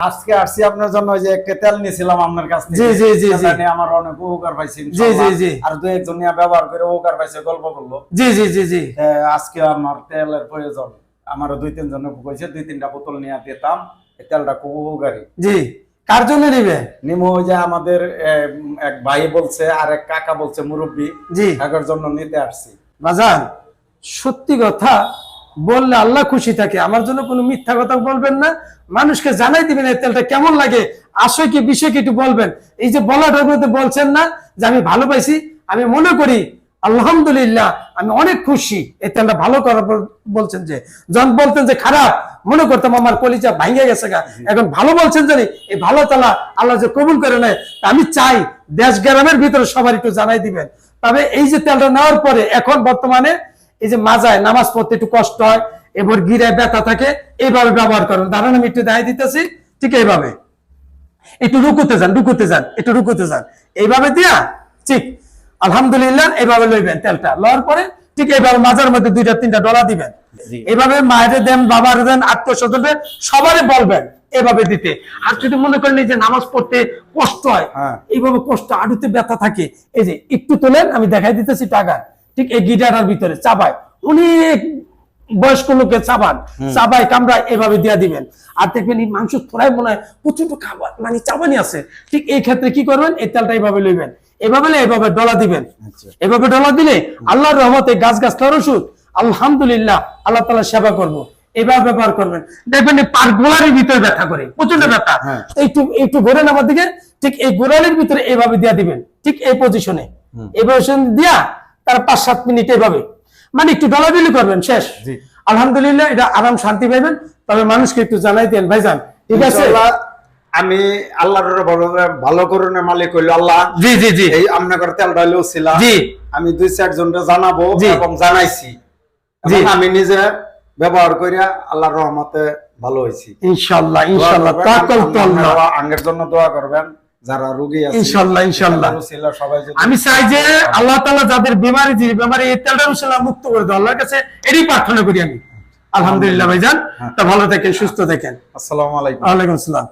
আজকে আসছি আপনার জন্য যে একটা তেল নিয়েছিলাম আপনার কাছ থেকে। জি, জি, জি, জি। আমার অনেক উপকার পাইছি জি, ইনশাআল্লাহ। জি। আর দু একজন নিয়ে ব্যবহার করে উপকার পাইছে গল্প করল জি জি জি জি। আজকে আমার তেলের প্রয়োজন। আমার দুই তিন জনে কইছে দুই তিনটা বোতল নিয়ে দিতাম। এই তেলটা খুব উপকারী। জি। কার জন্য নিবে? নিমো ওই যে আমাদের এক ভাই বলছে আর এক কাকা বলছে মুরব্বী। জি। কাকার জন্য নিতে আসছি। বাজান সত্যি কথা বললে আল্লাহ খুশি থাকে। আমার জন্য কোনো মিথ্যা কথা বলবেন না। মানুষকে জানাই দিবেন এই তেলটা কেমন লাগে আসলে কি বিষয় কি একটু বলবেন। এই যে বলাটার মধ্যে বলছেন না যে আমি ভালো পাইছি, আমি মনে করি, আলহামদুলিল্লাহ, আমি অনেক খুশি। এই তেলটা ভালো করার বলছেন যে যখন বলতেন যে, খারাপ, মনে করতাম আমার কলিজা ভাঙ্গে গেছে গা। এখন ভালো বলছেন জানি, এই ভালো তালা আল্লাহ যে কবুল করে নেয় আমি চাই দেশ গ্রামের ভিতরে সবার একটু জানাই দিবেন। তবে এই যে তেলটা নেওয়ার পরে, এখন বর্তমানে এই যে মাজায় নামাজ পড়তে একটু কষ্ট হয় এবার গিরায় ব্যথা থাকে এইভাবে ব্যবহার করুন। দাঁড়ান আমি একটু দেখাই দিতেছি ঠিক এইভাবে। একটু রুকুতে যান রুকুতে যান একটু রুকুতে যান। এইভাবে দিয়া ঠিক আলহামদুলিল্লাহ এইভাবে লইবেন তেলটা। লওয়ার পরে ঠিক এইভাবে মাজার মধ্যে দুইটা তিনটা ডলা দিবেন। জি। এইভাবে মায়ের দেন বাবার দেন আত্মীয় স্বজনদের সবারই বলবেন এভাবে দিতে। আর যদি মনে করেন এই যে নামাজ পড়তে কষ্ট হয় হ্যাঁ। এইভাবে কষ্ট আড়ুতে ব্যথা থাকে এই যে একটু তোলেন আমি দেখাই দিতেছি টাকা ঠিক এই গিটারের ভিতরে চাবায়। অনেক বয়স্ক লোকে চাবান। চাবাই কামড়া এভাবে দিয়া দিবেন। আর দেখবেন এই মাংস থোড়াই মনে হয় প্রচণ্ড খাবার মানে চাবানি আছে। ঠিক এই ক্ষেত্রে কি করবেন? এই তেলটা এইভাবে লইবেন। এভাবে এভাবে ডলা দিবেন। আচ্ছা। এভাবে ডলা দিলে আল্লাহর রহমতে গাছ গাছলার ওষুধ। আলহামদুলিল্লাহ আল্লাহ তালা সেবা করব। এভাবে ব্যবহার করবেন। দেখবেন এই পার গোলারের ভিতরে ব্যথা করে। প্রচণ্ড ব্যথা। হ্যাঁ। একটু একটু ঘোরেন আমার দিকে। ঠিক এই গোড়ালির ভিতরে এইভাবে দিয়া দিবেন। ঠিক এই পজিশনে এই পজিশন দিয়া তার পাঁচ সাত মিনিট এইভাবে মানে একটু ডলাডলি করবেন শেষ। আলহামদুলিল্লাহ এটা আরাম শান্তি পাইবেন। তবে মানুষকে একটু জানাই দেন ভাইজান ঠিক আছে? আমি আল্লাহর ভালো করুণের মালিক হইল আল্লাহ। জি জি জি। এই আপনার তেলটা হইলেও ছিল জি। আমি দুই চারজনকে জানাব এবং জানাইছি। আমি নিজে ব্যবহার করিয়া আল্লাহর রহমতে ভালো হয়েছি ইনশাল্লাহ ইনশাল্লাহ আঙ্গের জন্য দোয়া করবেন। যারা রোগী আছে ইনশাআল্লাহ যদি আমি চাই যে আল্লাহ তাআলা যাদের বিমারি যে বিমারি এই তেলটা মুক্ত করে দাও আল্লাহর কাছে এরই প্রার্থনা করি আমি। আলহামদুলিল্লাহ। ভাইজান তা ভালো থাকেন সুস্থ থাকেন। আসসালামু আলাইকুম। ওয়ালাইকুম আসসালাম।